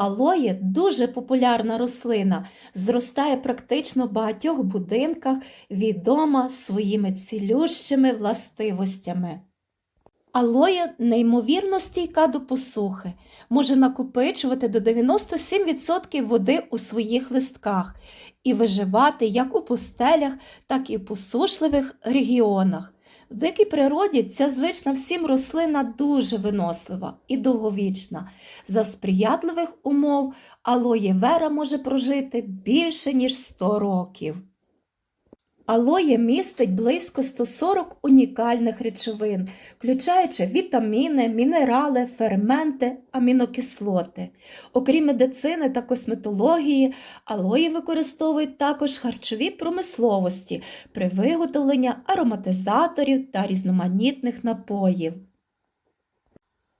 Алоє дуже популярна рослина, зростає практично в багатьох будинках, відома своїми цілющими властивостями. Алоє неймовірно стійка до посухи, може накопичувати до 97% води у своїх листках і виживати як у пустелях, так і в посушливих регіонах. В дикій природі ця звична всім рослина дуже винослива і довговічна. За сприятливих умов алоє вера може прожити більше, ніж 100 років. Алоє містить близько 140 унікальних речовин, включаючи вітаміни, мінерали, ферменти, амінокислоти. Окрім медицини та косметології, алої використовують також в харчовій промисловості при виготовленні ароматизаторів та різноманітних напоїв.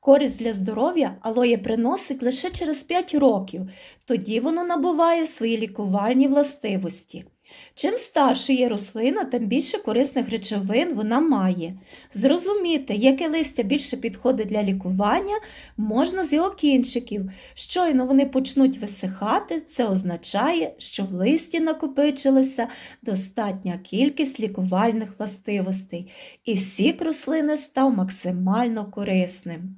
Користь для здоров'я алоє приносить лише через 5 років, тоді воно набуває свої лікувальні властивості. Чим старше є рослина, тим більше корисних речовин вона має. Зрозуміти, яке листя більше підходить для лікування, можна з його кінчиків. Щойно вони почнуть висихати, це означає, що в листі накопичилася достатня кількість лікувальних властивостей, і сік рослини став максимально корисним.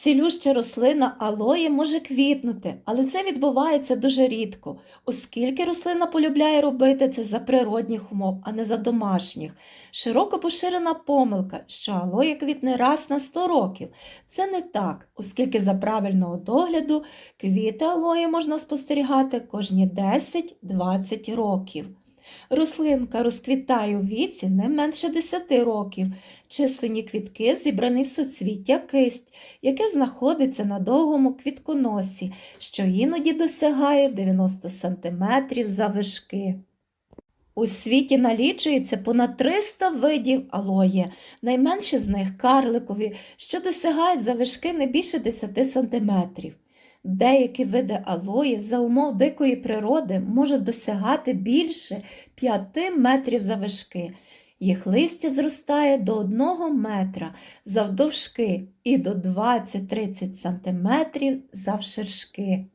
Цілюща рослина алоє може квітнути, але це відбувається дуже рідко, оскільки рослина полюбляє робити це за природних умов, а не за домашніх. Широко поширена помилка, що алоє квітне раз на 100 років. Це не так, оскільки за правильного догляду квіти алої можна спостерігати кожні 10-20 років. Рослинка розквітає у віці не менше 10 років. Численні квітки зібрані в суцвіття кисть, яке знаходиться на довгому квітконосі, що іноді досягає 90 см завишки. У світі налічується понад 300 видів алоє, найменші з них карликові, що досягають завишки не більше 10 см. Деякі види алої за умов дикої природи можуть досягати більше 5 метрів завишки. Їх листя зростає до 1 метра завдовжки і до 20-30 см завширшки.